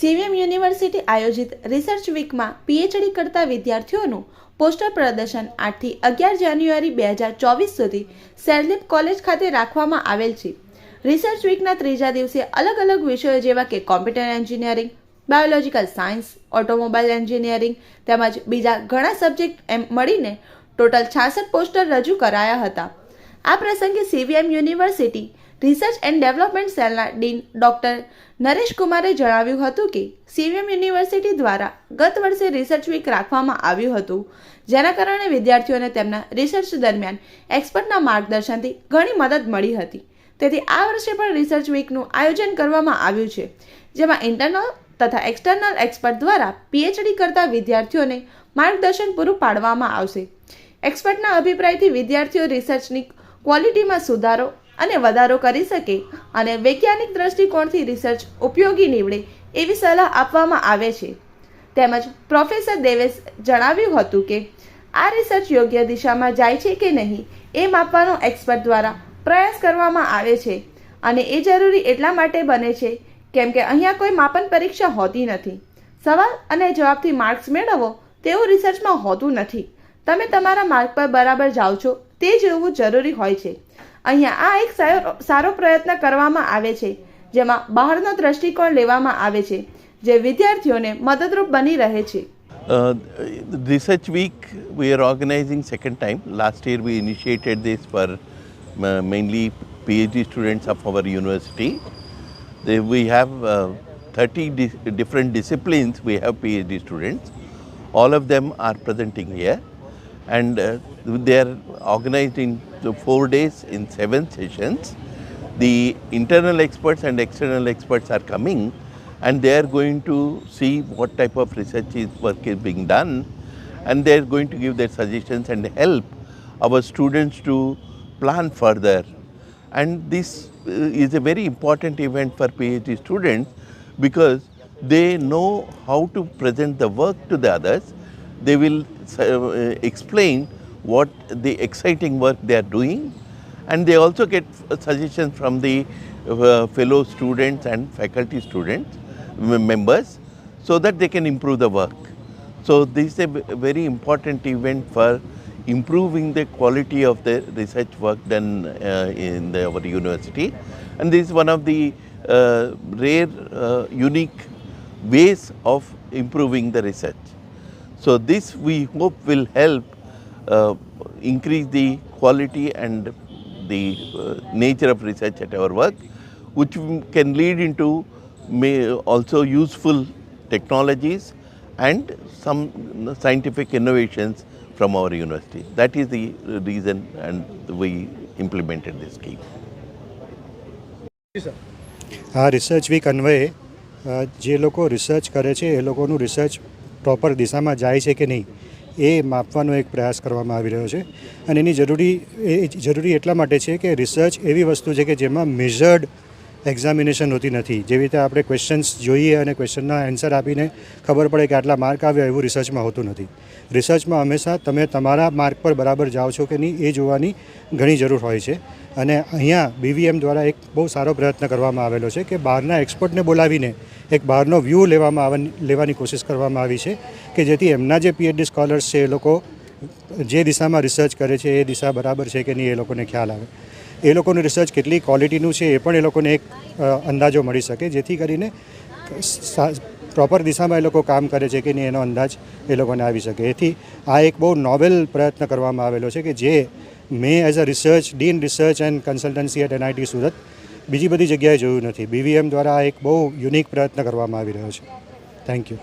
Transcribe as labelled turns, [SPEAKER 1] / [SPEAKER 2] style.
[SPEAKER 1] CVM university આયોજિત research વીકમાં PhD કરતા વિદ્યાર્થીઓનું પોસ્ટર પ્રદર્શન આઠથી અગિયાર જાન્યુઆરી બે હજાર ચોવીસ સુધી સેરલિપ કોલેજ ખાતે રાખવામાં આવેલ છે. રિસર્ચ વીકના ત્રીજા દિવસે અલગ અલગ વિષયો જેવા કે computer engineering, biological science, automobile engineering તેમજ બીજા ઘણા સબ્જેક્ટ એમ મળીને ટોટલ છાસઠ પોસ્ટર રજૂ કરાયા હતા. આ પ્રસંગે CVM university research and development સેલના ડીન ડોક્ટર નરેશ કુમારે જણાવ્યું હતું કે સીવીએમ યુનિવર્સિટી દ્વારા ગત વર્ષે રિસર્ચ વીક રાખવામાં આવ્યું હતું. જેના કારણે વિદ્યાર્થીઓને તેમના રિસર્ચ દરમિયાન એક્સપર્ટના માર્ગદર્શનથી ઘણી મદદ મળી હતી. તેથી આ વર્ષે પણ રિસર્ચ વીકનું આયોજન કરવામાં આવ્યું છે, જેમાં ઇન્ટરનલ તથા એક્સટર્નલ એક્સપર્ટ દ્વારા પીએચડી કરતા વિદ્યાર્થીઓને માર્ગદર્શન પૂરું પાડવામાં આવશે. એક્સપર્ટના અભિપ્રાયથી વિદ્યાર્થીઓ રિસર્ચની ક્વોલિટીમાં સુધારો અને વધારો કરી શકે અને વૈજ્ઞાનિક દ્રષ્ટિકોણથી રિસર્ચ ઉપયોગી નીવડે એવી સલાહ આપવામાં આવે છે. તેમજ પ્રોફેસર દેવેશ જણાવ્યું હતું કે, આ રિસર્ચ યોગ્ય દિશામાં જાય છે કે નહીં એ માપવાનો એક્સપર્ટ દ્વારા પ્રયાસ કરવામાં આવે છે અને એ જરૂરી એટલા માટે બને છે કેમ કે અહીંયા કોઈ માપન પરીક્ષા હોતી નથી. સવાલ અને જવાબથી માર્ક્સ મેળવો તેવું રિસર્ચમાં હોતું નથી. તમે તમારા માર્ગ પર બરાબર જાઓ છો તે જોવું જરૂરી હોય છે અહીંયા આ એક સારો પ્રયત્ન કરવામાં આવે છે જેમાં બહારનો દ્રષ્ટિકોણ લેવામાં આવે છે જે વિદ્યાર્થીઓને મદદરૂપ બની રહે છે
[SPEAKER 2] Uh, organizing second time. Last year we initiated this for uh, mainly PhD students of our university. They, we have uh, 30 di- different disciplines. We have PhD students. All of them are presenting here, and uh, they are organized in four days in seven sessions. The internal experts and external experts are coming and they are going to see what type of research is work is being done. And they are going to give their suggestions and help our students to plan further. And this uh, is a very important event for phd students because they know how to present the work to the others they will uh, explain what the exciting work they are doing. And they also get suggestions from the uh, fellow students and faculty students members so that they can improve the work. So this is a very important event for improving the quality of the research work done uh, in the, our university. And this is one of the uh, rare uh, unique ways of improving the research so this we hope will help uh, increase the quality and the uh, nature of research at our work, which w- can lead into may also useful technologies and some scientific innovations from our university. That is the reason and we implemented this scheme.
[SPEAKER 3] આ research week અન્વયે અ, જે લોકો research કરે છે એ લોકોનું research proper દિશામાં જાય છે કે નહીં, એ માપવાનો એક પ્રયાસ કરવામાં આવી રહ્યો છે. અને એની જરૂરી, એ જરૂરી એટલા માટે છે કે રિસર્ચ એવી વસ્તુ છે કે જેમાં મેઝર્ડ એક્ઝામિનેશન હોતી નથી. જેવી રીતે આપણે ક્વેશ્ચન્સ જોઈએ અને ક્વેશ્ચનના આન્સર આપીને ખબર પડે કે આટલા માર્ક આવ્યા એવું રિસર્ચમાં હોતું નથી. રિસર્ચમાં હંમેશા તમે તમારા માર્ક પર બરાબર જાઓ છો કે નહીં એ જોવાની ઘણી જરૂર હોય છે. અને અહીંયા બીવીએમ દ્વારા એક બહુ સારો પ્રયત્ન કરવામાં આવેલો છે કે બહારના એક્સપર્ટને બોલાવીને એક બહારનો વ્યૂ લેવામાં આવ, લેવાની કોશિશ કરવામાં આવી છે કે જેથી એમના જે પીએચડી સ્કોલર્સ છે એ લોકો જે દિશામાં રિસર્ચ કરે છે એ દિશા બરાબર છે કે નહીં એ લોકોને ખ્યાલ આવે. એ લોકોનું રિસર્ચ કેટલી ક્વોલિટીનું છે, એ પણ એ લોકોને એક અંદાજો મળી શકે. જેથી કરીને પ્રોપર દિશામાં એ લોકો કામ કરે છે કે નહીં એનો અંદાજ એ લોકોને આવી શકે. એથી આ એક બહુ નોવેલ પ્રયત્ન કરવામાં આવેલો છે કે જે મેં as a research dean research and consultancy at NIT Surat બીજી બધી જગ્યાએ જોયું નથી. બીવીએમ દ્વારા એક બહુ યુનિક પ્રયત્ન કરવામાં આવી રહ્યો છે. Thank you